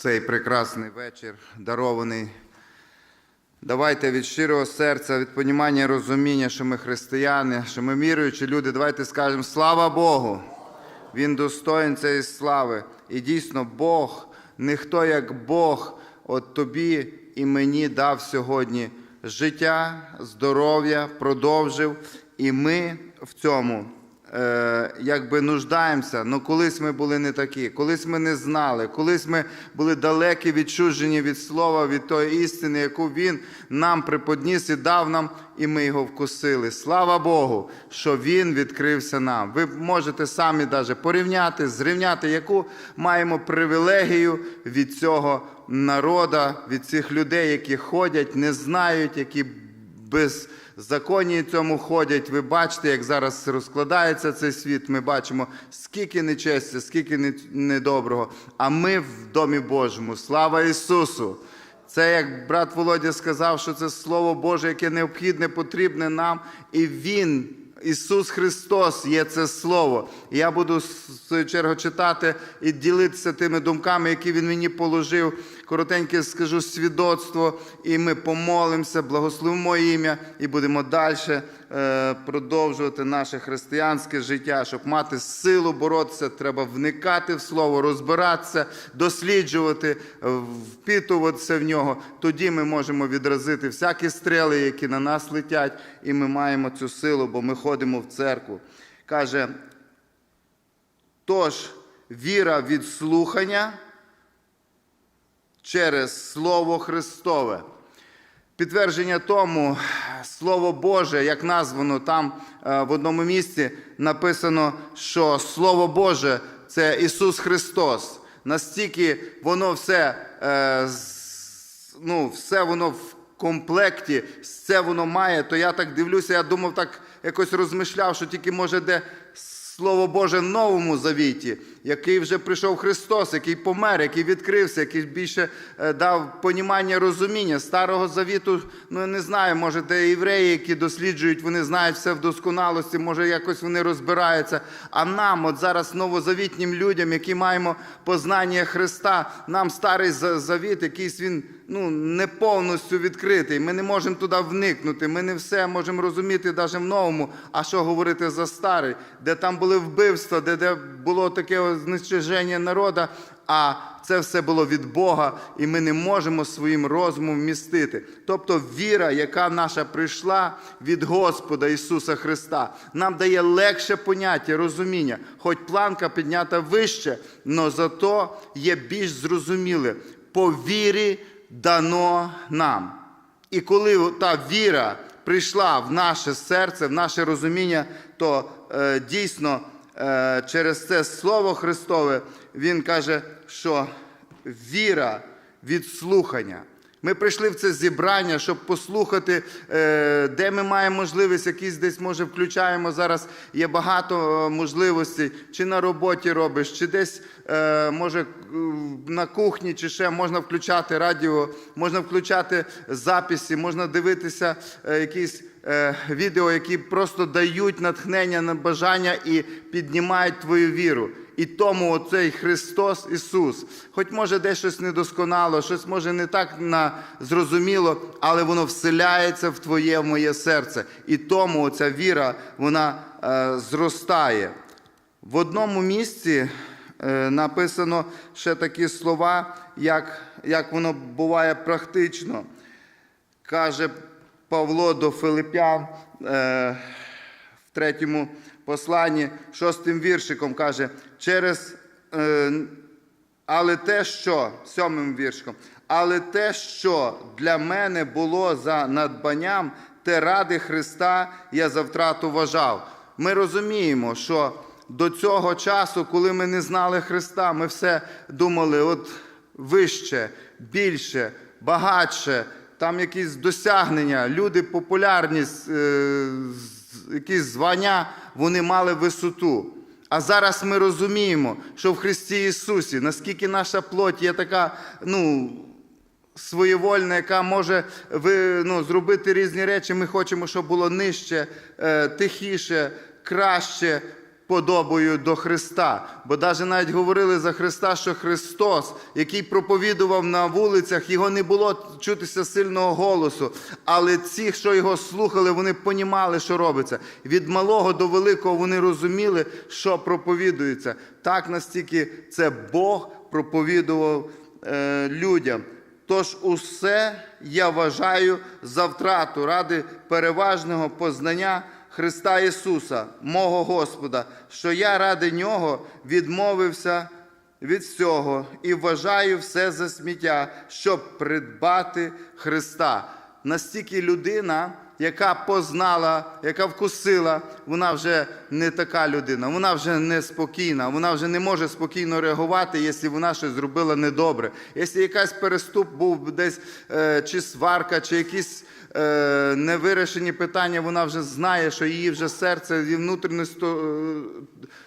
цей прекрасний вечір, дарований. Давайте від щирого серця, від понімання і розуміння, що ми християни, що ми віруючі люди, давайте скажемо слава Богу! Він достоїн цієї слави. І дійсно, Бог, ніхто як Бог, от тобі і мені дав сьогодні життя, здоров'я, продовжив, і ми в цьому якби нуждаємося. Ну колись ми були не такі, колись ми не знали, колись ми були далекі, відчужені від слова, від тої істини, яку він нам приподніс і дав нам, і ми його вкусили. Слава Богу, що він відкрився нам. Ви можете самі даже порівняти, зрівняти, яку маємо привілегію від цього народа, від цих людей, які ходять, не знають, які без законі цьому ходять. Ви бачите, як зараз розкладається цей світ. Ми бачимо, скільки нечесті, скільки не- недоброго. А ми в домі Божому. Слава Ісусу! Це як брат Володя сказав, що це Слово Боже, яке необхідне, потрібне нам, і Він. Ісус Христос є це Слово. І я буду в свою чергу читати і ділитися тими думками, які Він мені положив. Коротеньке скажу свідоцтво, і ми помолимося, благословимо ім'я і будемо далі е, продовжувати наше християнське життя. Щоб мати силу боротися, треба вникати в слово, розбиратися, досліджувати, впитуватися в нього. Тоді ми можемо відразити всякі стріли, які на нас летять, і ми маємо цю силу, бо ми ходимо в церкву. Каже, тож віра від слухання через Слово Христове. Підтвердження тому, Слово Боже, як названо там е, в одному місці, написано, що Слово Боже це Ісус Христос. Настільки воно все, е, ну, все воно в комплекті, все воно має, то я так дивлюся, я думав, так якось розмишляв, що тільки може де Слово Боже Новому Завіті, який вже прийшов Христос, який помер, який відкрився, який більше е, дав понімання, розуміння. Старого Завіту, ну я не знаю, може, де євреї, які досліджують, вони знають все в досконалості, може, якось вони розбираються. А нам, от зараз новозавітнім людям, які маємо познання Христа, нам старий завіт, якийсь він ну, не повністю відкритий. Ми не можемо туди вникнути. Ми не все можемо розуміти навіть в новому. А що говорити за старий, де там були вбивства, де, де було таке знищення народу, а це все було від Бога, і ми не можемо своїм розумом вмістити. Тобто віра, яка наша прийшла від Господа Ісуса Христа, нам дає легше поняття, розуміння, хоч планка піднята вище, але зато є більш зрозуміле. По вірі дано нам. І коли та віра прийшла в наше серце, в наше розуміння, то е, дійсно е, через це Слово Христове Він каже, що віра від слухання. Ми прийшли в це зібрання, щоб послухати, е, де ми маємо можливість, якісь десь, може, включаємо зараз. Є багато е, можливостей, чи на роботі робиш, чи десь, е, може, на кухні, чи ще можна включати радіо, можна включати записи, можна дивитися якісь відео, які просто дають натхнення на бажання і піднімають твою віру. І тому оцей Христос Ісус, хоч може десь щось недосконало, щось може не так на зрозуміло, але воно вселяється в твоє в моє серце. І тому оця віра вона е, зростає. В одному місці е, написано ще такі слова, як, як воно буває практично. Каже Павло до Филип'ян е, в третьому посланні, шостим віршиком каже, через, е, але те, що, сьомим віршиком, але те, що для мене було за надбанням, те ради Христа я за втрату вважав. Ми розуміємо, що до цього часу, коли ми не знали Христа, ми все думали, от вище, більше, багатше, там якісь досягнення, люди популярність, е, якісь звання, вони мали висоту. А зараз ми розуміємо, що в Христі Ісусі, наскільки наша плоть є така, ну, своєвольна, яка може ну, зробити різні речі. Ми хочемо, щоб було нижче, е, тихіше, краще, подобою до Христа. Бо навіть навіть говорили за Христа, що Христос, який проповідував на вулицях, його не було чутися сильного голосу. Але ці, що його слухали, вони понімали, що робиться. Від малого до великого вони розуміли, що проповідується. Так настільки це Бог проповідував е, людям. Тож усе я вважаю за втрату ради переважного познання Христа Ісуса, мого Господа, що я ради Нього відмовився від всього і вважаю все за сміття, щоб придбати Христа. Настільки людина, яка познала, яка вкусила, вона вже не така людина, вона вже не спокійна, вона вже не може спокійно реагувати, якщо вона щось зробила недобре. Якщо якийсь переступ був десь е, чи сварка, чи якісь е, невирішені питання, вона вже знає, що її вже серце, її внутрішність то-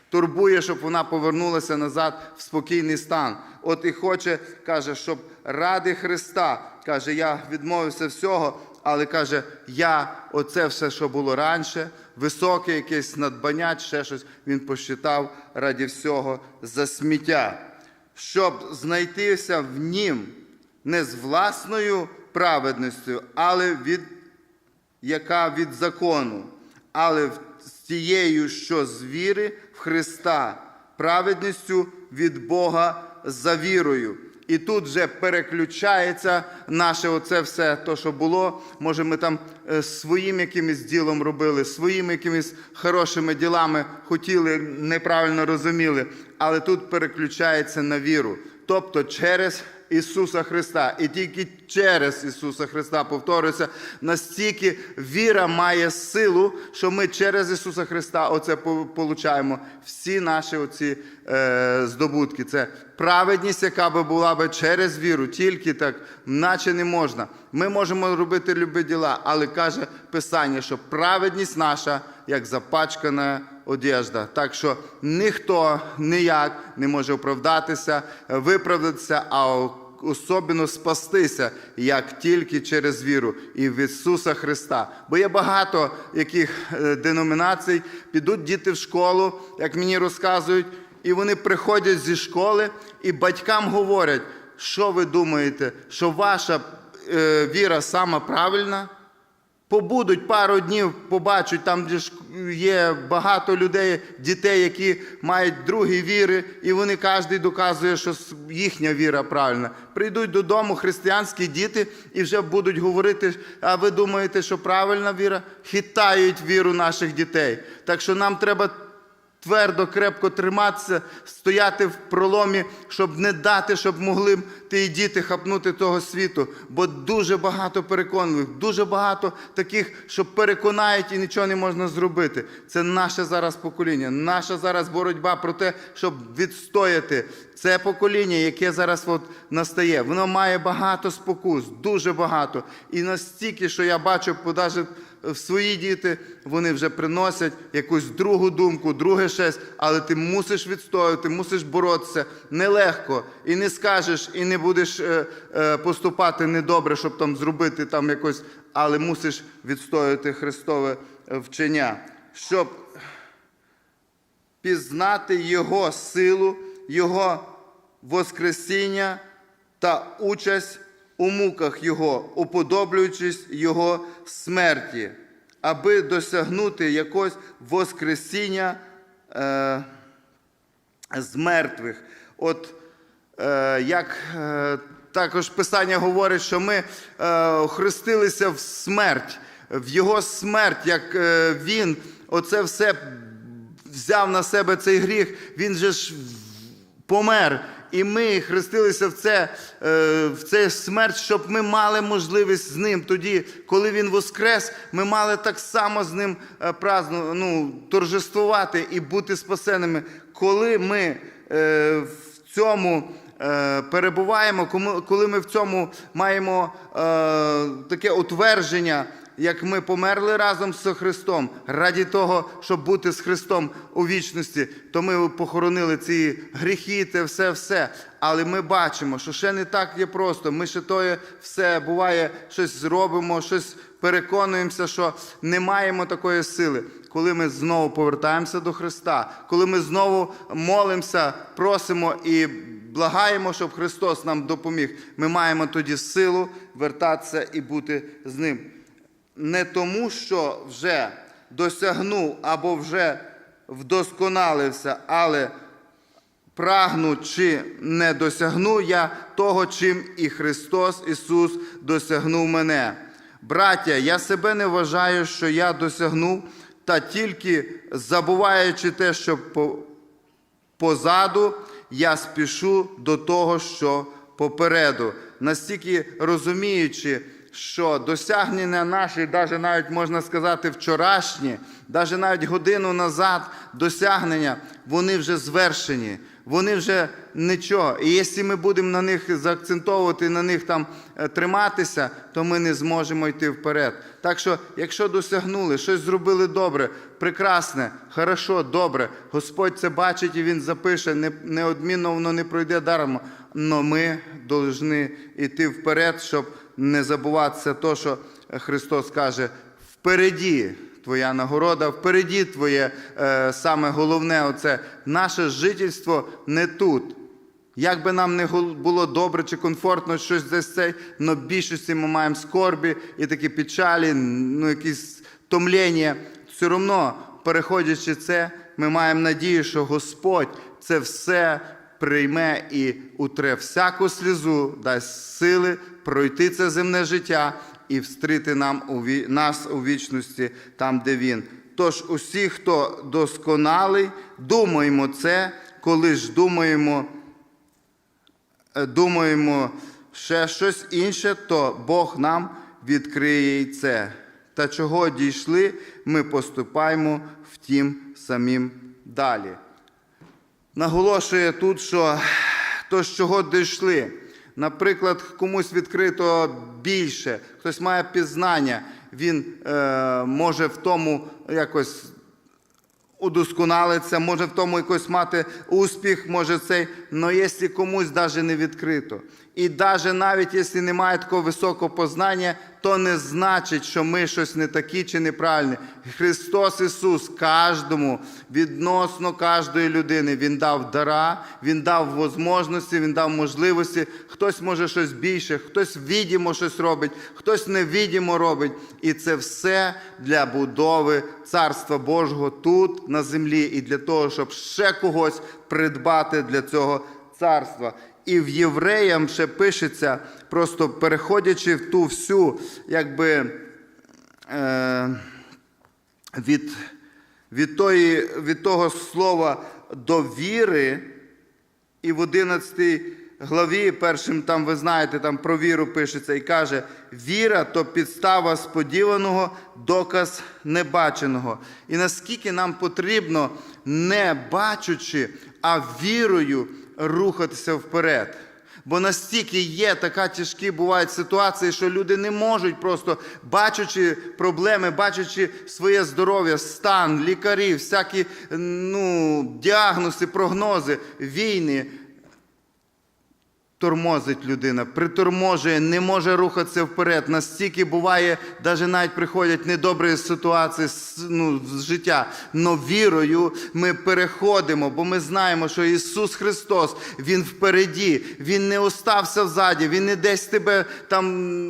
турбує, щоб вона повернулася назад в спокійний стан. От і хоче, каже, щоб ради Христа, каже, я відмовився всього, але каже, я оце все, що було раніше, високе якесь надбання, ще щось, він посчитав раді всього за сміття, щоб знайтися в нім не з власною праведністю, але від яка від закону, але з тією, що з віри в Христа, праведністю від Бога за вірою. І тут вже переключається наше оце все, то, що було. Може, ми там е, своїм якимось ділом робили, своїми якимись хорошими ділами хотіли, неправильно розуміли, але тут переключається на віру. Тобто через Ісуса Христа. І тільки через Ісуса Христа повторюється, настільки віра має силу, що ми через Ісуса Христа оце получаємо всі наші оці е, здобутки. Це праведність, яка би була би через віру, тільки так, наче не можна. Ми можемо робити любі діла, але каже Писання, що праведність наша як запачкана одежда. Так що ніхто ніяк не може оправдатися, виправдатися, а особливо спастися, як тільки через віру і в Ісуса Христа. Бо є багато яких е, деномінацій, підуть діти в школу, як мені розказують, і вони приходять зі школи і батькам говорять, що ви думаєте, що ваша е, віра сама правильна? Побудуть пару днів, побачать там, де ж є багато людей, дітей, які мають другі віри, і вони кожен доказує, що їхня віра правильна. Прийдуть додому християнські діти і вже будуть говорити: а ви думаєте, що правильна віра? Хитають віру наших дітей. Так що нам треба твердо, крепко триматися, стояти в проломі, щоб не дати, щоб могли б ті діти хапнути того світу. Бо дуже багато переконливих, дуже багато таких, що переконають і нічого не можна зробити. Це наше зараз покоління, наша зараз боротьба про те, щоб відстояти це покоління, яке зараз от настає. Воно має багато спокус, дуже багато. І настільки, що я бачу, навіть в свої діти вони вже приносять якусь другу думку, друге щось, але ти мусиш відстоювати, мусиш боротися нелегко. І не скажеш, і не будеш е, е, поступати недобре, щоб там зробити там якось, але мусиш відстоювати Христове е, вчення, щоб пізнати Його силу, Його Воскресіння та участь у муках Його, уподоблюючись Його смерті, аби досягнути якогось Воскресіння е, з мертвих. От як е, також Писання говорить, що ми е, хрестилися в смерть, в Його смерть, як е, Він оце все взяв на себе цей гріх, Він же ж помер. І ми хрестилися в це, е, в це смерть, щоб ми мали можливість з ним. Тоді, коли він воскрес, ми мали так само з ним е, праздну, ну, торжествувати і бути спасеними. Коли ми е, в цьому е, перебуваємо, коли ми в цьому маємо е, таке утвердження, як ми померли разом з Христом, раді того, щоб бути з Христом у вічності, то ми похоронили ці гріхи, те все, все. Але ми бачимо, що ще не так є просто. Ми ще тоє все буває, щось зробимо, щось переконуємося, що не маємо такої сили. коли ми знову повертаємося до Христа, коли ми знову молимося, просимо і благаємо, щоб Христос нам допоміг. Ми маємо тоді силу вертатися і бути з Ним. Не тому, що вже досягнув або вже вдосконалився, але прагну чи не досягну я того, чим і Христос Ісус досягнув мене. Браття, я себе не вважаю, що я досягнув, та тільки забуваючи те, що по- позаду, я спішу до того, що попереду. Настільки розуміючи, що досягнення наші, навіть навіть можна сказати, вчорашні, навіть навіть годину назад досягнення, вони вже звершені. Вони вже нічого. І якщо ми будемо на них заакцентовувати, на них там е, триматися, то ми не зможемо йти вперед. Так що, якщо досягнули, щось зробили добре, прекрасне, хорошо, добре, Господь це бачить і Він запише, не- неодмінно воно не пройде даром. Але ми повинні йти вперед, щоб не забуватися то, що Христос каже, впереді твоя нагорода, впереді твоє е, саме головне, оце наше жительство не тут. Як би нам не було добре чи комфортно щось десь цей, але більшості ми маємо скорбі і такі печалі, ну якісь томління. Все одно, переходячи це, ми маємо надію, що Господь це все прийме і утре всяку слізу, дасть сили пройти це земне життя і встріти нам у ві- нас у вічності там, де він. Тож усі, хто досконалий, думаємо це, коли ж думаємо е, думаємо ще щось інше, то Бог нам відкриє і це. Та чого дійшли, ми поступаємо втім самим далі. Наголошує тут, що то, з чого дійшли. Наприклад, комусь відкрито більше, хтось має пізнання, він е, може в тому якось удосконалиться, може в тому якось мати успіх, може цей, але якщо комусь навіть не відкрито. І навіть навіть якщо немає такого високого познання, то не значить, що ми щось не такі чи неправильні. Христос Ісус кожному, відносно кожної людини, Він дав дара, Він дав можливості, Він дав можливості. Хтось може щось більше, хтось відімо щось робить, хтось невідімо робить. І це все для будови Царства Божого тут, на землі, і для того, щоб ще когось придбати для цього царства. І в євреям ще пишеться, просто переходячи в ту всю, якби. Е- від, від, тої, від того слова довіри, і в 11 главі, першим там ви знаєте, там про віру пишеться і каже: віра то підстава сподіваного, доказ небаченого. І наскільки нам потрібно, не бачучи, а вірою рухатися вперед. Бо настільки є така тяжкі бувають ситуації, що люди не можуть просто, бачачи проблеми, бачачи своє здоров'я, стан, лікарів, всякі ну, діагнози, прогнози, війни, тормозить людина, приторможує, не може рухатися вперед. Настільки буває, навіть навіть приходять недобрі ситуації ну, з життя. Но вірою ми переходимо, бо ми знаємо, що Ісус Христос, Він впереді, Він не остався взаді, Він не десь тебе там,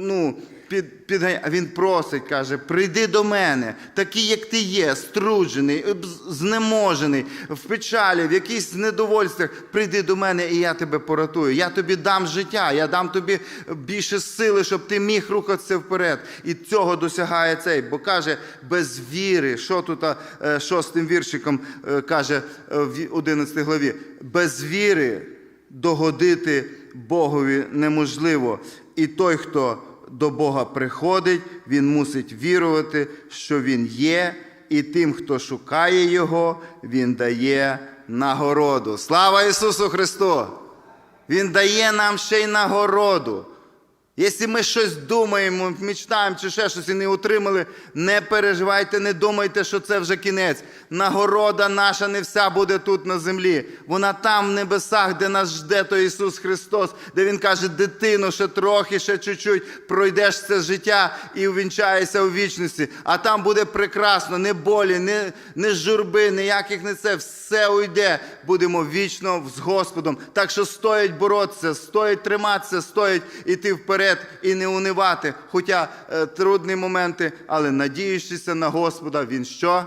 ну. Під, під, він просить, каже, прийди до мене, такий, як ти є, струджений, знеможений, в печалі, в якихось недовольствах, прийди до мене, і я тебе поратую. Я тобі дам життя, я дам тобі більше сили, щоб ти міг рухатися вперед. І цього досягає цей. Бо каже, без віри, що тут е, шостим віршиком е, каже е, в 11 главі, без віри догодити Богові неможливо. І той, хто до Бога приходить, він мусить вірувати, що Він є, і тим, хто шукає Його, Він дає нагороду. Слава Ісусу Христу! Він дає нам ще й нагороду. Якщо ми щось думаємо, мечтаємо чи ще щось і не отримали, не переживайте, не думайте, що це вже кінець. Нагорода наша не вся буде тут на землі. Вона там, в небесах, де нас жде той Ісус Христос, де Він каже, дитино, ще трохи, ще чуть-чуть пройдеш це життя і увінчаєшся у вічності. А там буде прекрасно, не болі, не, не журби, ніяких не це. Все уйде. Будемо вічно з Господом. Так що стоїть боротися, стоїть триматися, стоїть іти вперед і не унивати. Хоча е, трудні моменти, але надіючися на Господа, Він що?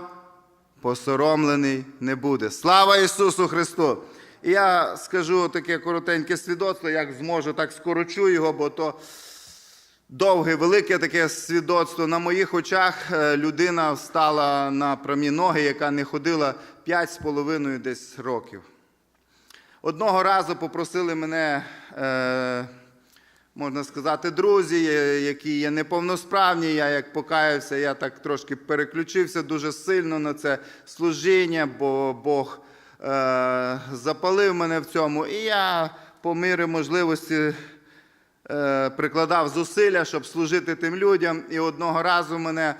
Посоромлений не буде. Слава Ісусу Христу! І я скажу таке коротеньке свідоцтво, як зможу, так скорочу його, бо то довге, велике таке свідоцтво. На моїх очах е, людина встала на прямі ноги, яка не ходила 5,5 десь років. Одного разу попросили мене, е, можна сказати, друзі, е, які є неповносправні. Я як покаявся, я так трошки переключився дуже сильно на це служіння, бо Бог е, запалив мене в цьому. І я по мірі можливості е, прикладав зусилля, щоб служити тим людям. І одного разу мене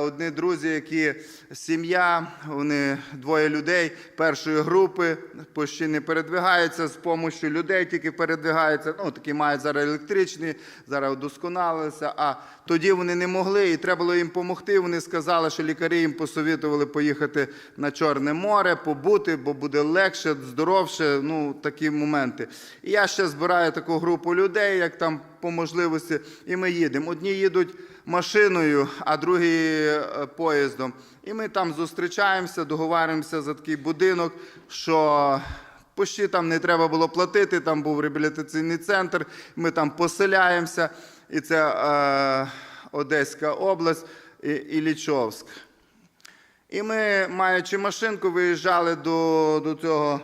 одні друзі, які сім'я, вони двоє людей першої групи, почти не передвигаються з допомогою людей, тільки передвигаються. Ну, такі мають зараз електричні, зараз удосконалилися. А тоді вони не могли, і треба було їм допомогти. Вони сказали, що лікарі їм посовітували поїхати на Чорне море, побути, бо буде легше, здоровше. Ну, такі моменти. І я ще збираю таку групу людей, як там по можливості, і ми їдемо. Одні їдуть машиною, а другі е, поїздом. І ми там зустрічаємося, договаримося за такий будинок, що почти там не треба було платити, там був реабілітаційний центр, ми там поселяємося, і це е, Одеська область і, і Лічовськ. І ми, маючи машинку, виїжджали до, до цього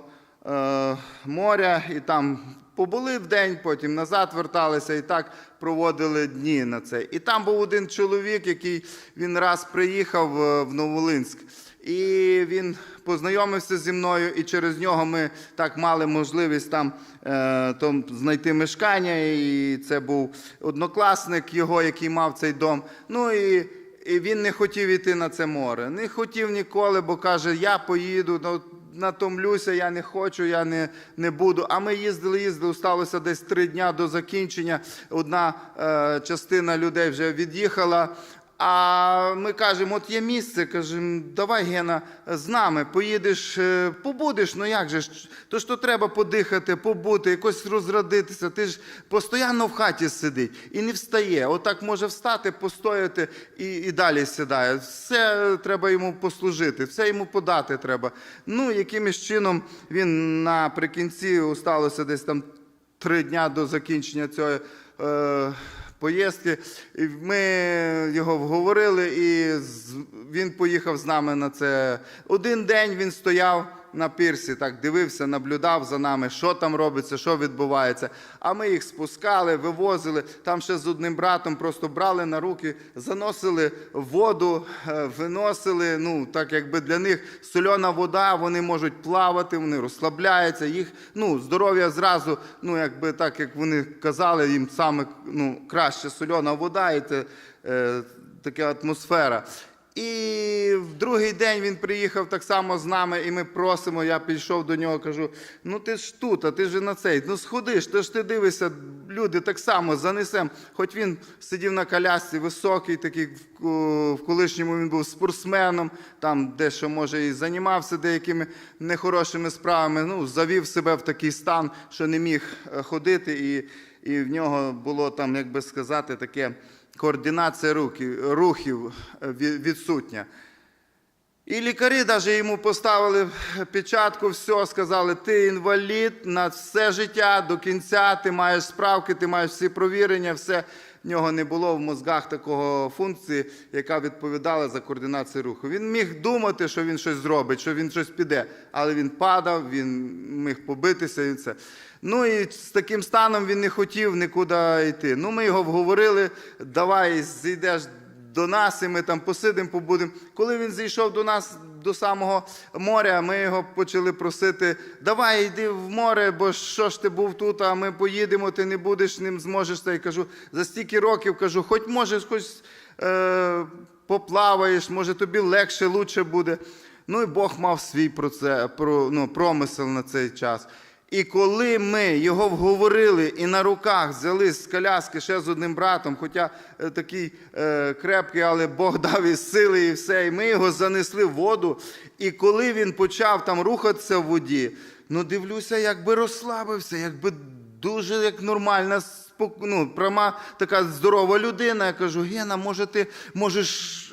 е, моря і там побули в день, потім назад верталися і так проводили дні на це. І там був один чоловік, який він раз приїхав е, в Новолинськ. І він познайомився зі мною, і через нього ми так мали можливість там, е, там знайти мешкання. І це був однокласник його, який мав цей дом. Ну і і він не хотів йти на це море. Не хотів ніколи, бо каже, я поїду, ну, натомлюся, я не хочу, я не, не буду. А ми їздили, їздили, сталося десь три дня до закінчення. Одна е, частина людей вже від'їхала. А ми кажемо, от є місце, кажемо, давай, Гена, з нами поїдеш, е, побудеш, ну як же ж, то то треба подихати, побути, якось розрадитися. Ти ж постійно в хаті сидить і не встає. Отак може встати, постояти і, і далі сідає. Все треба йому послужити, все йому подати треба. Ну, якимось чином він наприкінці осталося десь там три дня до закінчення цього. Е, поїздки. Ми його вговорили, і він поїхав з нами на це. Один день він стояв на пірсі, так дивився, наблюдав за нами, що там робиться, що відбувається. А ми їх спускали, вивозили. Там ще з одним братом просто брали на руки, заносили воду, е, виносили. Ну, так якби для них сольона вода, вони можуть плавати, вони розслабляються. Їх ну, здоров'я зразу, ну якби так як вони казали, їм саме ну, краще сольона вода і це, е, така атмосфера. І другий день він приїхав так само з нами, і ми просимо. Я підійшов до нього, кажу: ну ти ж тут, а ти ж на цей. Ну сходиш, ти ж ти дивишся, люди так само занесем. Хоч він сидів на колясці, високий, такий в, колишньому він був спортсменом, там дещо може і займався деякими нехорошими справами. Ну, завів себе в такий стан, що не міг е, ходити, і, і в нього було там, як би сказати, таке координація рухів е, відсутня. І лікарі навіть йому поставили печатку, все, сказали, ти інвалід на все життя до кінця, ти маєш справки, ти маєш всі провірення, все. В нього не було в мозгах такого функції, яка відповідала за координацію руху. Він міг думати, що він щось зробить, що він щось піде, але він падав, він міг побитися і все. Ну і з таким станом він не хотів нікуди йти. Ну, ми його вговорили, давай зійдеш до нас, і ми там посидимо, побудемо. Коли він зійшов до нас до самого моря, ми його почали просити: давай йди в море, бо що ж ти був тут, а ми поїдемо, ти не будеш ним зможеш. Та й кажу, за стільки років кажу, хоч можеш, хоч е, поплаваєш, може тобі легше, лучше буде. Ну і Бог мав свій про це, про, ну, промисел на цей час. І коли ми його вговорили і на руках взяли з коляски ще з одним братом, хоча е, такий е, крепкий, але Бог дав і сили, і все, і ми його занесли в воду. І коли він почав там рухатися в воді, ну дивлюся, якби розслабився, якби дуже як нормальна, ну, пряма така здорова людина. Я кажу, Гена, може ти можеш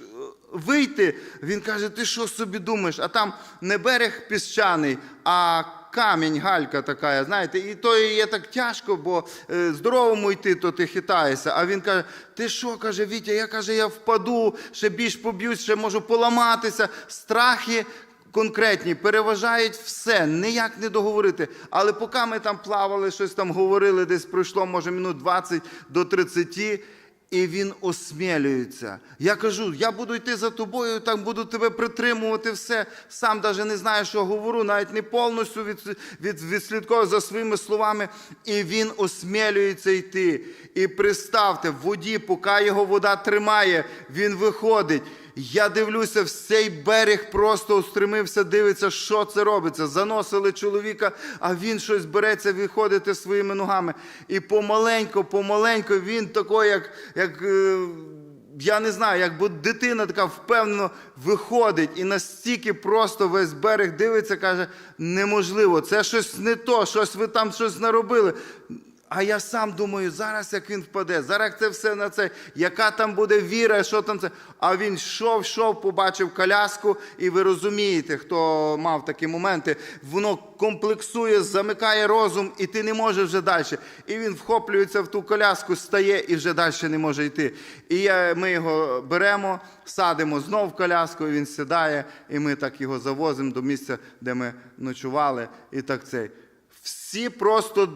вийти. Він каже: ти що собі думаєш? А там не берег піщаний, а камінь, галька така, знаєте, і то є так тяжко, бо е, здоровому йти, то ти хитаєшся. А він каже: ти що, каже, Вітя, я каже, я впаду, ще більш поб'юсь, ще можу поламатися. Страхи. Конкретні переважають все, ніяк не договорити. Але поки ми там плавали, щось там говорили, десь пройшло, може, минут 20 до 30, і він осмілюється. Я кажу, я буду йти за тобою, там буду тебе притримувати, все. Сам навіть не знаю, що говорю, навіть не повністю від, від, відслідковую за своїми словами. І він осмілюється йти. І представте, в воді, поки його вода тримає, він виходить. Я дивлюся, всей берег просто устремився, дивиться, що це робиться. Заносили чоловіка, а він щось береться виходити своїми ногами. І помаленько, помаленько він такий, як, як е, я не знаю, як бо дитина така впевнено виходить. І настільки просто весь берег дивиться, каже, неможливо, це щось не то, щось ви там щось наробили. А я сам думаю, зараз як він впаде, зараз це все на це, яка там буде віра, що там це. А він йшов, йшов, побачив коляску, і ви розумієте, хто мав такі моменти, воно комплексує, замикає розум, і ти не можеш вже далі. І він вхоплюється в ту коляску, стає і вже далі не може йти. І я, ми його беремо, садимо знов в коляску, і він сідає, і ми так його завозимо до місця, де ми ночували. І так цей. Всі просто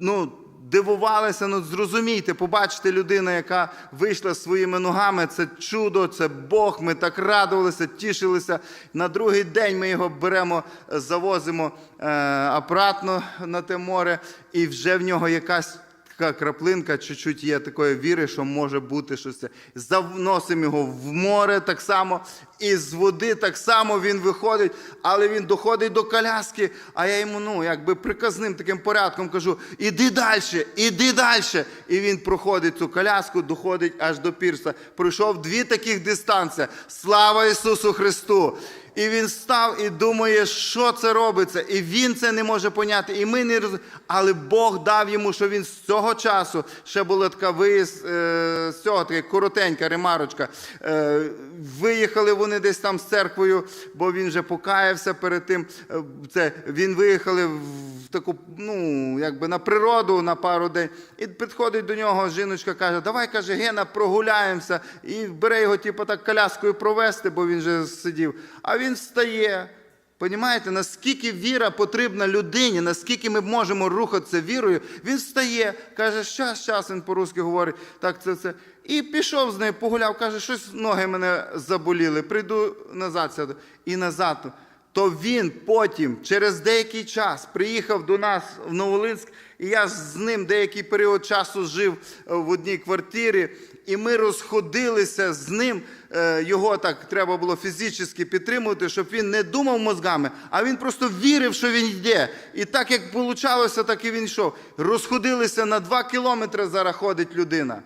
ну, дивувалися, ну зрозумійте, побачите людину, яка вийшла своїми ногами, це чудо, це Бог. Ми так радувалися, тішилися. На другий день ми його беремо, завозимо е, обратно на те море, і вже в нього якась. Така краплинка чуть-чуть є такої віри, що може бути щось. Заносимо його в море так само, і з води так само він виходить, але він доходить до коляски, а я йому, ну, якби приказним таким порядком кажу: іди далі, іди далі. І він проходить цю коляску, доходить аж до пірса. Пройшов дві таких дистанції. Слава Ісусу Христу! І він став і думає, що це робиться. І він це не може поняти. І ми не роз... Але Бог дав йому, що він з цього часу ще була така виїзд е, з цього така коротенька ремарочка. Е, виїхали вони десь там з церквою, бо він вже покаявся перед тим. Е, Це він виїхали в таку, ну якби на природу на пару день. І підходить до нього жіночка, каже: Давай каже, Гена, прогуляємося. І бере його, типу, так коляскою провести, бо він вже сидів. А він встає. Понімаєте, наскільки віра потрібна людині, наскільки ми можемо рухатися вірою, він встає, каже, щас, щас, він по-русски говорить, так, це, це. І пішов з нею, погуляв, каже, щось ноги мене заболіли, прийду назад сяду. І назад. То він потім, через деякий час, приїхав до нас в Новолинськ, і я з ним деякий період часу жив е, в одній квартирі, і ми розходилися з ним. Е, Його так треба було фізично підтримувати, щоб він не думав мозгами, а він просто вірив, що він йде. І так як вийшло, так і він йшов. Розходилися на два кілометри зараз ходить людина.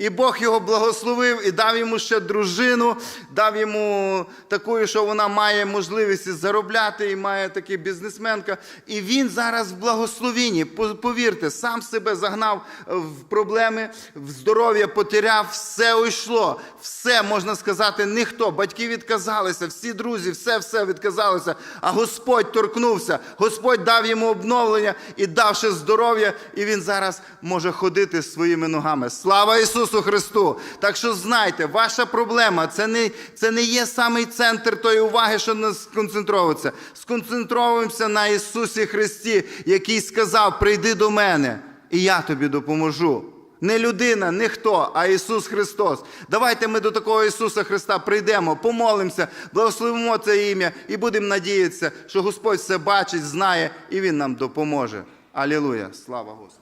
І Бог його благословив і дав йому ще дружину, дав йому таку, що вона має можливість заробляти, і має таки бізнесменка. І він зараз в благословенні. Повірте, сам себе загнав в проблеми, в здоров'я потеряв, все уйшло. Все, можна сказати, ніхто. Батьки відказалися, всі друзі, все-все відказалися. А Господь торкнувся, Господь дав йому обновлення і давши здоров'я, і він зараз може ходити своїми ногами. Слава Ісусу Христу! Так що знайте, ваша проблема це не, це не є самий центр тої уваги, що нас сконцентровуватися. Сконцентровуємося на Ісусі Христі, який сказав: прийди до мене, і я тобі допоможу. Не людина, не хто, а Ісус Христос. Давайте ми до такого Ісуса Христа прийдемо, помолимося, благословимо це ім'я і будемо надіятися, що Господь все бачить, знає і Він нам допоможе. Алілуя! Слава Господу!